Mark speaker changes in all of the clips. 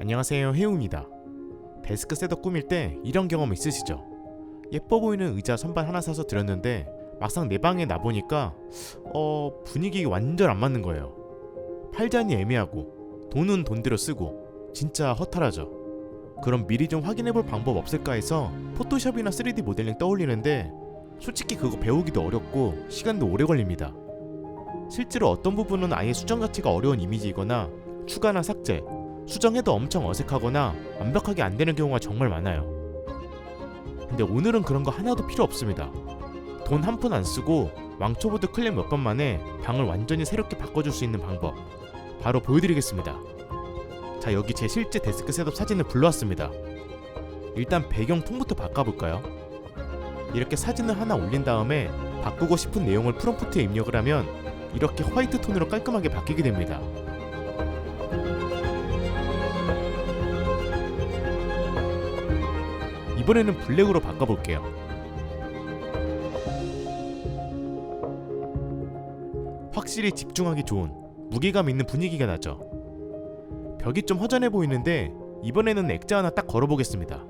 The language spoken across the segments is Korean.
Speaker 1: 안녕하세요 해웅입니다. 데스크 셋업 꾸밀 때 이런 경험 있으시죠? 예뻐 보이는 의자 선반 하나 사서 들였는데 막상 내 방에 놔보니까 어 분위기 완전 안 맞는 거예요. 팔자니 애매하고 돈은 돈대로 쓰고 진짜 허탈하죠. 그럼 미리 좀 확인해 볼 방법 없을까 해서 포토샵이나 3D 모델링 떠올리는데 솔직히 그거 배우기도 어렵고 시간도 오래 걸립니다. 실제로 어떤 부분은 아예 수정 자체가 어려운 이미지이거나 추가나 삭제, 수정해도 엄청 어색하거나 완벽하게 안 되는 경우가 정말 많아요. 근데 오늘은 그런 거 하나도 필요 없습니다. 돈 한 푼 안 쓰고 왕초보드 클릭 몇 번 만에 방을 완전히 새롭게 바꿔줄 수 있는 방법 바로 보여드리겠습니다. 자 여기 제 실제 데스크 셋업 사진을 불러왔습니다. 일단 배경 톤부터 바꿔볼까요? 이렇게 사진을 하나 올린 다음에 바꾸고 싶은 내용을 프롬프트에 입력을 하면 이렇게 화이트 톤으로 깔끔하게 바뀌게 됩니다. 이번에는 블랙으로 바꿔볼게요. 확실히 집중하기 좋은 무게감 있는 분위기가 나죠. 벽이 좀 허전해 보이는데 이번에는 액자 하나 딱 걸어보겠습니다.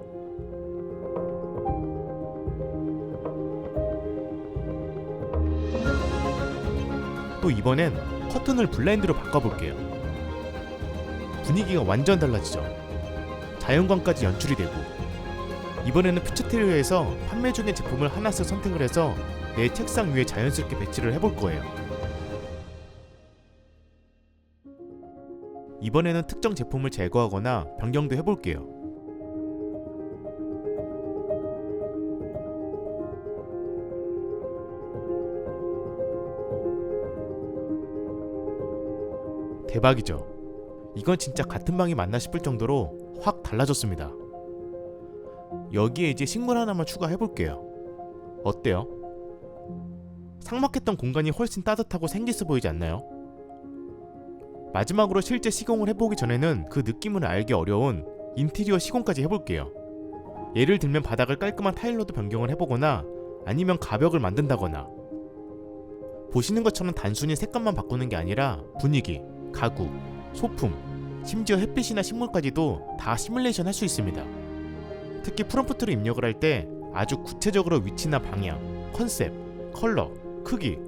Speaker 1: 또 이번엔 커튼을 블라인드로 바꿔볼게요. 분위기가 완전 달라지죠. 자연광까지 연출이 되고 이번에는 퓨처테리어에서 판매 중인 제품을 하나씩 선택을 해서 내 책상 위에 자연스럽게 배치를 해볼 거예요. 이번에는 특정 제품을 제거하거나 변경도 해볼게요. 대박이죠. 이건 진짜 같은 방이 맞나 싶을 정도로 확 달라졌습니다. 여기에 이제 식물 하나만 추가해 볼게요. 어때요? 삭막했던 공간이 훨씬 따뜻하고 생기있어 보이지 않나요? 마지막으로 실제 시공을 해보기 전에는 그 느낌을 알기 어려운 인테리어 시공까지 해볼게요. 예를 들면 바닥을 깔끔한 타일로도 변경을 해보거나 아니면 가벽을 만든다거나 보시는 것처럼 단순히 색감만 바꾸는 게 아니라 분위기, 가구, 소품, 심지어 햇빛이나 식물까지도 다 시뮬레이션 할 수 있습니다. 특히 프롬프트를 입력을 할 때 아주 구체적으로 위치나 방향, 컨셉, 컬러, 크기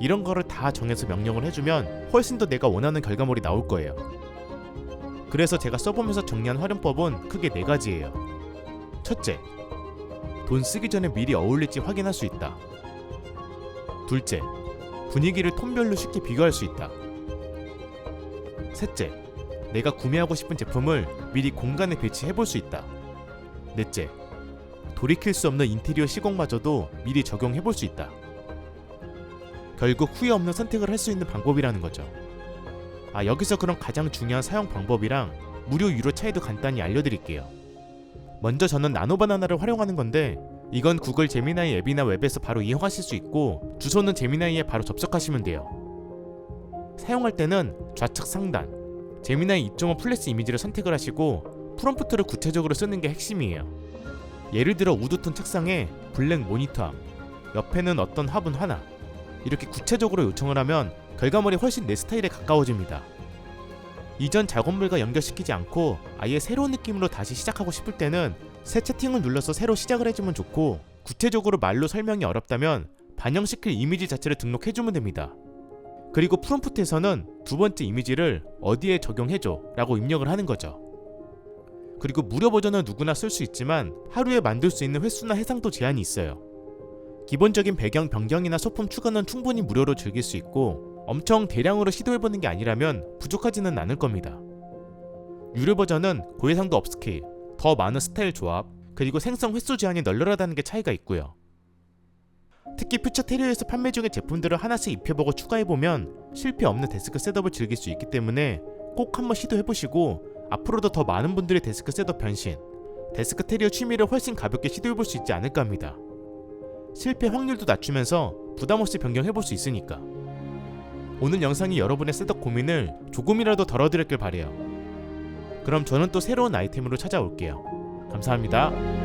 Speaker 1: 이런 거를 다 정해서 명령을 해주면 훨씬 더 내가 원하는 결과물이 나올 거예요. 그래서 제가 써보면서 정리한 활용법은 크게 네 가지예요. 첫째, 돈 쓰기 전에 미리 어울릴지 확인할 수 있다. 둘째, 분위기를 톤별로 쉽게 비교할 수 있다. 셋째, 내가 구매하고 싶은 제품을 미리 공간에 배치해 볼 수 있다. 넷째, 돌이킬 수 없는 인테리어 시공마저도 미리 적용해 볼 수 있다. 결국 후회 없는 선택을 할 수 있는 방법이라는 거죠. 아, 여기서 그럼 가장 중요한 사용 방법이랑 무료 유료 차이도 간단히 알려드릴게요. 먼저 저는 나노바나나를 활용하는 건데 이건 구글 제미나이 앱이나 웹에서 바로 이용하실 수 있고 주소는 제미나이에 바로 접속하시면 돼요. 사용할 때는 좌측 상단 제미나이 2.5 플래시 이미지를 선택을 하시고 프롬프트를 구체적으로 쓰는 게 핵심이에요. 예를 들어 우드톤 책상에 블랙 모니터함, 옆에는 어떤 화분 하나 이렇게 구체적으로 요청을 하면 결과물이 훨씬 내 스타일에 가까워집니다. 이전 작업물과 연결시키지 않고 아예 새로운 느낌으로 다시 시작하고 싶을 때는 새 채팅을 눌러서 새로 시작을 해주면 좋고 구체적으로 말로 설명이 어렵다면 반영시킬 이미지 자체를 등록해주면 됩니다. 그리고 프롬프트에서는 두 번째 이미지를 어디에 적용해줘 라고 입력을 하는 거죠. 그리고 무료 버전은 누구나 쓸 수 있지만 하루에 만들 수 있는 횟수나 해상도 제한이 있어요. 기본적인 배경 변경이나 소품 추가는 충분히 무료로 즐길 수 있고 엄청 대량으로 시도해보는 게 아니라면 부족하지는 않을 겁니다. 유료 버전은 고해상도 업스케일, 더 많은 스타일 조합, 그리고 생성 횟수 제한이 널널하다는 게 차이가 있고요. 특히 퓨처 테리어에서 판매 중인 제품들을 하나씩 입혀보고 추가해보면 실패 없는 데스크 셋업을 즐길 수 있기 때문에 꼭 한번 시도해보시고 앞으로도 더 많은 분들의 데스크 셋업 변신, 데스크 테리어 취미를 훨씬 가볍게 시도해볼 수 있지 않을까 합니다. 실패 확률도 낮추면서 부담 없이 변경해볼 수 있으니까. 오늘 영상이 여러분의 셋업 고민을 조금이라도 덜어드렸길 바래요. 그럼 저는 또 새로운 아이템으로 찾아올게요. 감사합니다.